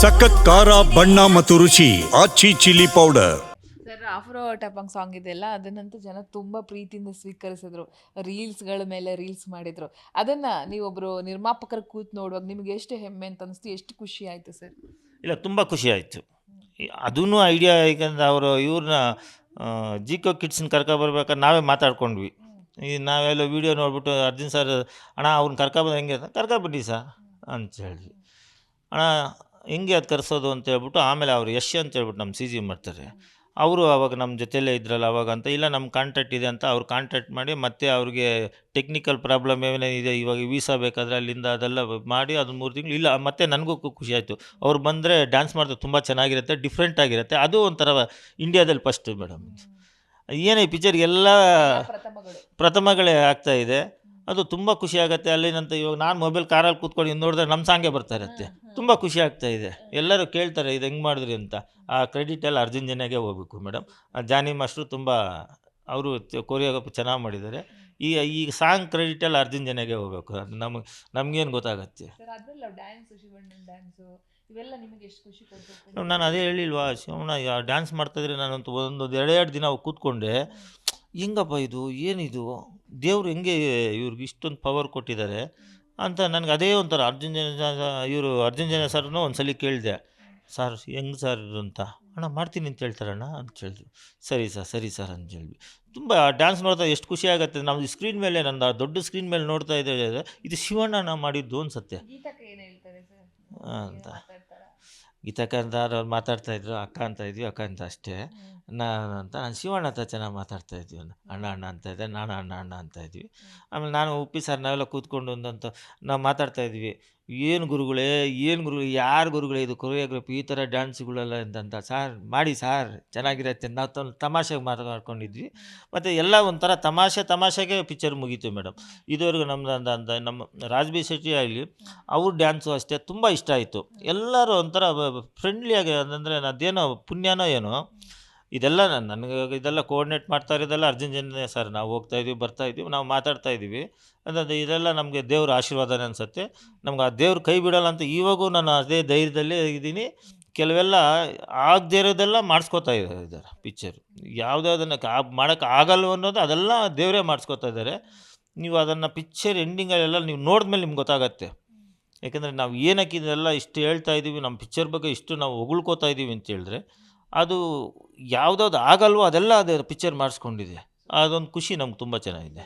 ಸಖತ್ ಖಾರ ಬಣ್ಣ ಮತ್ತು ರುಚಿ ಆಚಿ ಚಿಲ್ಲಿ ಪೌಡರ್. ಸರ್ ಆಫ್ರೋ ಟಪಂಗ್ ಸಾಂಗ್ ಇದೆಲ್ಲ ಅದನ್ನಂತೂ ಜನ ತುಂಬ ಪ್ರೀತಿಯಿಂದ ಸ್ವೀಕರಿಸಿದ್ರು. ರೀಲ್ಸ್ಗಳ ಮೇಲೆ ರೀಲ್ಸ್ ಮಾಡಿದ್ರು. ಅದನ್ನ ನೀವೊಬ್ಬರು ನಿರ್ಮಾಪಕರ ಕೂತ್ ನೋಡುವಾಗ ನಿಮಗೆ ಎಷ್ಟು ಹೆಮ್ಮೆ ಅಂತ ಅನಿಸ್ತು ಎಷ್ಟು ಖುಷಿ ಆಯ್ತು ಸರ್? ಇಲ್ಲ ತುಂಬ ಖುಷಿ ಆಯಿತು. ಅದೂ ಐಡಿಯಾ ಯಾಕಂದ್ರೆ ಅವರು ಇವ್ರನ್ನ ಜಿಕೋ ಕಿಡ್ಸ್ನ ಕರ್ಕೊಬರ್ಬೇಕಾದ್ರೆ ನಾವೇ ಮಾತಾಡ್ಕೊಂಡ್ವಿ. ಈ ನಾವೆಲ್ಲ ವೀಡಿಯೋ ನೋಡ್ಬಿಟ್ಟು ಅರ್ಜುನ್ ಸರ್ ಅಣ್ಣ ಅವ್ರನ್ನ ಕರ್ಕೊಬಂದು ಹೆಂಗೆ? ಅಂತ ಕರ್ಕೊಬಿಡಿ ಸರ್ ಅಂತ ಹೇಳಿದ್ವಿ ಅಣ್ಣ ಹೆಂಗೆ ಅದು ಕರೆಸೋದು ಅಂತ ಹೇಳ್ಬಿಟ್ಟು ಆಮೇಲೆ ಅವರು ಯಶ್ ಅಂತ ಹೇಳ್ಬಿಟ್ಟು ನಮ್ಮ ಸಿ ಜಿ ಮಾಡ್ತಾರೆ. ಅವರು ಅವಾಗ ನಮ್ಮ ಜೊತೆಯಲ್ಲೇ ಇದ್ರಲ್ಲ ಅವಾಗ ಅಂತ ಇಲ್ಲ ನಮ್ಮ ಕಾಂಟ್ಯಾಕ್ಟ್ ಇದೆ ಅಂತ ಅವ್ರು ಕಾಂಟ್ಯಾಕ್ಟ್ ಮಾಡಿ ಮತ್ತೆ ಅವ್ರಿಗೆ ಟೆಕ್ನಿಕಲ್ ಪ್ರಾಬ್ಲಮ್ ಏನೇನಿದೆ ಇವಾಗ ವೀಸಾ ಬೇಕಾದರೆ ಅಲ್ಲಿಂದ ಅದೆಲ್ಲ ಮಾಡಿ ಅದು ಮೂರು ತಿಂಗಳು ಇಲ್ಲ ಮತ್ತೆ ನನಗೂ ಖುಷಿ ಆಯಿತು. ಅವ್ರು ಬಂದರೆ ಡ್ಯಾನ್ಸ್ ಮಾಡಿದ್ರೆ ತುಂಬ ಚೆನ್ನಾಗಿರುತ್ತೆ ಡಿಫ್ರೆಂಟ್ ಆಗಿರುತ್ತೆ. ಅದು ಒಂಥರ ಇಂಡಿಯಾದಲ್ಲಿ ಫಸ್ಟ್ ಮೇಡಮ್ ಏನೇ ಈ ಪಿಕ್ಚರ್ ಎಲ್ಲ ಪ್ರಥಮಗಳು. ಪ್ರಥಮಗಳೇ ಆಗ್ತಾ ಇದೆ. ಅದು ತುಂಬ ಖುಷಿ ಆಗುತ್ತೆ ಅಲ್ಲಿನಂತ ಇವಾಗ ನಾನು ಮೊಬೈಲ್ ಕಾರಲ್ಲಿ ಕೂತ್ಕೊಂಡು ಇನ್ನು ನೋಡಿದ್ರೆ ನಮ್ಮ ಸಾಂಗೇ ಬರ್ತಾ ಇರುತ್ತೆ. ತುಂಬ ಖುಷಿ ಆಗ್ತಾ ಇದೆ. ಎಲ್ಲರೂ ಕೇಳ್ತಾರೆ ಇದು ಹೆಂಗೆ ಮಾಡಿದ್ರಿ ಅಂತ. ಆ ಕ್ರೆಡಿಟ್ ಎಲ್ಲ ಅರ್ಜುನ್ ಜನ್ಯಾಗೆ ಹೋಗ್ಬೇಕು ಮೇಡಮ್ ಜಾನಿ ಮಾಸ್ಟ್ರು ತುಂಬ ಅವರು ಕೊರಿಯೋಗ್ರಫಿ ಚೆನ್ನಾಗಿ ಮಾಡಿದ್ದಾರೆ. ಈ ಈ ಸಾಂಗ್ ಕ್ರೆಡಿಟ್ ಎಲ್ಲ ಅರ್ಜುನ್ ಜನ್ಯಾಗೆ ಹೋಗ್ಬೇಕು. ಅದು ನಮಗೆ ನಮಗೇನು ಗೊತ್ತಾಗತ್ತೆ. ನಾನು ಅದೇ ಹೇಳಿಲ್ವಾ ಶಿವಣ್ಣ ಡ್ಯಾನ್ಸ್ ಮಾಡ್ತಾಯಿದ್ರೆ ನಾನಂತೂ ಒಂದೊಂದು ಎರಡೆರಡು ದಿನ ಕೂತ್ಕೊಂಡೆ ಹೆಂಗಪ್ಪ ಇದು? ಏನಿದು? ದೇವ್ರು ಹೆಂಗೆ ಇವ್ರಿಗೆ ಇಷ್ಟೊಂದು ಪವರ್ ಕೊಟ್ಟಿದ್ದಾರೆ? ಅಂತ ನನಗೆ ಅದೇ ಒಂಥರ ಅರ್ಜುನ್ ಜನ ಇವರು ಅರ್ಜುನ್ ಜನ ಸರ್ನು ಒಂದು ಸಲ ಕೇಳಿದೆ ಸರ್ ಹೆಂಗೆ ಸರ್ ಇದು ಅಂತ? ಅಣ್ಣ ಮಾಡ್ತೀನಿ ಅಂತ ಹೇಳ್ತಾರಣ್ಣ ಅಂತ ಹೇಳಿದ್ರು ಸರಿ ಸರ್ ಸರಿ ಸರ್ ಅಂತ ಹೇಳಿದ್ವಿ ತುಂಬ ಡ್ಯಾನ್ಸ್ ನೋಡ್ತಾ ಎಷ್ಟು ಖುಷಿ ಆಗುತ್ತೆ. ನಮ್ಮದು ಸ್ಕ್ರೀನ್ ಮೇಲೆ ನಂದು ಆ ದೊಡ್ಡ ಸ್ಕ್ರೀನ್ ಮೇಲೆ ನೋಡ್ತಾ ಇದ್ದೇವೆ ಇದು ಶಿವಣ್ಣನ ಮಾಡಿದ್ದು ಅನ್ಸತ್ತೆ. ಅಂತ ಸರ್? ಅಂತ. ಅವ್ರು ಮಾತಾಡ್ತಾ ಇದ್ರು ಅಕ್ಕ ಅಂತ ಇದ್ವಿ ಅಕ್ಕ ಅಂತ ಅಷ್ಟೇ. ನಾನು ಅಂತ ನಾನು ಶಿವಣ್ಣ ಹತ್ರ ಚೆನ್ನಾಗಿ ಮಾತಾಡ್ತಾ ಇದ್ವಿ. ಅಣ್ಣ ಅಣ್ಣ ಅಂತ ಇದ್ದೆ ನಾನು ಅಣ್ಣ ಅಣ್ಣ ಅಂತ ಇದ್ವಿ. ಆಮೇಲೆ ನಾನು ಉಪ್ಪಿ ಸರ್ ನಾವೆಲ್ಲ ಕೂತ್ಕೊಂಡು ಒಂದಂತ ನಾವು ಮಾತಾಡ್ತಾ ಇದ್ವಿ. ಏನು ಗುರುಗಳೇ, ಏನು ಗುರುಗಳು, ಯಾರು ಗುರುಗಳೇ ಇದು ಕೊರಿಯೋಗ್ರಫಿ, ಈ ಥರ ಡ್ಯಾನ್ಸ್ಗಳೆಲ್ಲ ಎಂತ ಸಾರ್ ಮಾಡಿ ಸಾರ್ ಚೆನ್ನಾಗಿರತ್ತೆ ನಾವು ತ ತಮಾಷೆಗೆ ಮಾತಾಡ್ಕೊಂಡಿದ್ವಿ. ಮತ್ತು ಎಲ್ಲ ಒಂಥರ ತಮಾಷೆ, ತಮಾಷೆಗೆ ಪಿಕ್ಚರ್ ಮುಗೀತು ಮೇಡಮ್ ಇದುವರೆಗೂ ನಮ್ಮದು ಅಂದ ನಮ್ಮ ರಾಜ್ಬಿ ಶೆಟ್ಟಿ ಆಗಲಿ ಅವ್ರ ಡ್ಯಾನ್ಸು ಅಷ್ಟೇ ತುಂಬ ಇಷ್ಟ ಆಯಿತು. ಎಲ್ಲರೂ ಒಂಥರ ಫ್ರೆಂಡ್ಲಿಯಾಗಿ ಅಂತಂದರೆ ಅದೇನೋ ಪುಣ್ಯನೋ ಏನೋ ಇದೆಲ್ಲ ನಾನು ನನಗೆ ಇದೆಲ್ಲ ಕೋಆರ್ಡಿನೇಟ್ ಮಾಡ್ತಾ ಇರೋದೆಲ್ಲ ಅರ್ಜುನ್ ಜನ್ಯ ಸರ್. ನಾವು ಹೋಗ್ತಾ ಇದ್ದೀವಿ ಬರ್ತಾ ಇದೀವಿ, ನಾವು ಮಾತಾಡ್ತಾ ಇದ್ದೀವಿ ಅಂದರೆ ಇದೆಲ್ಲ ನಮಗೆ ದೇವ್ರ ಆಶೀರ್ವಾದನೇ ಅನಿಸುತ್ತೆ. ನಮ್ಗೆ ಆ ದೇವ್ರ ಕೈ ಬಿಡೋಲ್ಲ ಅಂತ ಇವಾಗೂ ನಾನು ಅದೇ ಧೈರ್ಯದಲ್ಲೇ ಇದ್ದೀನಿ ಕೆಲವೆಲ್ಲ ಆಗದೇ ಇರೋದೆಲ್ಲ ಮಾಡಿಸ್ಕೋತಾ ಇದ್ದಾರೆ ಪಿಕ್ಚರ್ ಯಾವುದಾದನ್ನು ಮಾಡೋಕ್ಕೆ ಆಗಲ್ಲ ಅನ್ನೋದು ಅದೆಲ್ಲ ದೇವರೇ ಮಾಡಿಸ್ಕೋತಾ ಇದ್ದಾರೆ. ನೀವು ಅದನ್ನು ಪಿಕ್ಚರ್ ಎಂಡಿಂಗಲ್ಲೆಲ್ಲ ನೀವು ನೋಡಿದ್ಮೇಲೆ ನಿಮ್ಗೆ ಗೊತ್ತಾಗತ್ತೆ. ಯಾಕೆಂದರೆ ನಾವು ಏನಕ್ಕೆ ಇದೆಲ್ಲ ಇಷ್ಟು ಹೇಳ್ತಾ ಇದ್ದೀವಿ ನಮ್ಮ ಪಿಕ್ಚರ್ ಬಗ್ಗೆ ಇಷ್ಟು ನಾವು ಹೊಗಳ್ಕೋತಾ ಇದ್ದೀವಿ ಅಂತ ಹೇಳಿದ್ರೆ ಅದು ಯಾವುದಾದ್ರು ಆಗಲ್ವೋ ಅದೆಲ್ಲ ಅದೇ ಪಿಕ್ಚರ್ ಮಾಡಿಸ್ಕೊಂಡಿದೆ. ಅದೊಂದು ಖುಷಿ ನಮ್ಗೆ ತುಂಬ ಚೆನ್ನಾಗಿದೆ.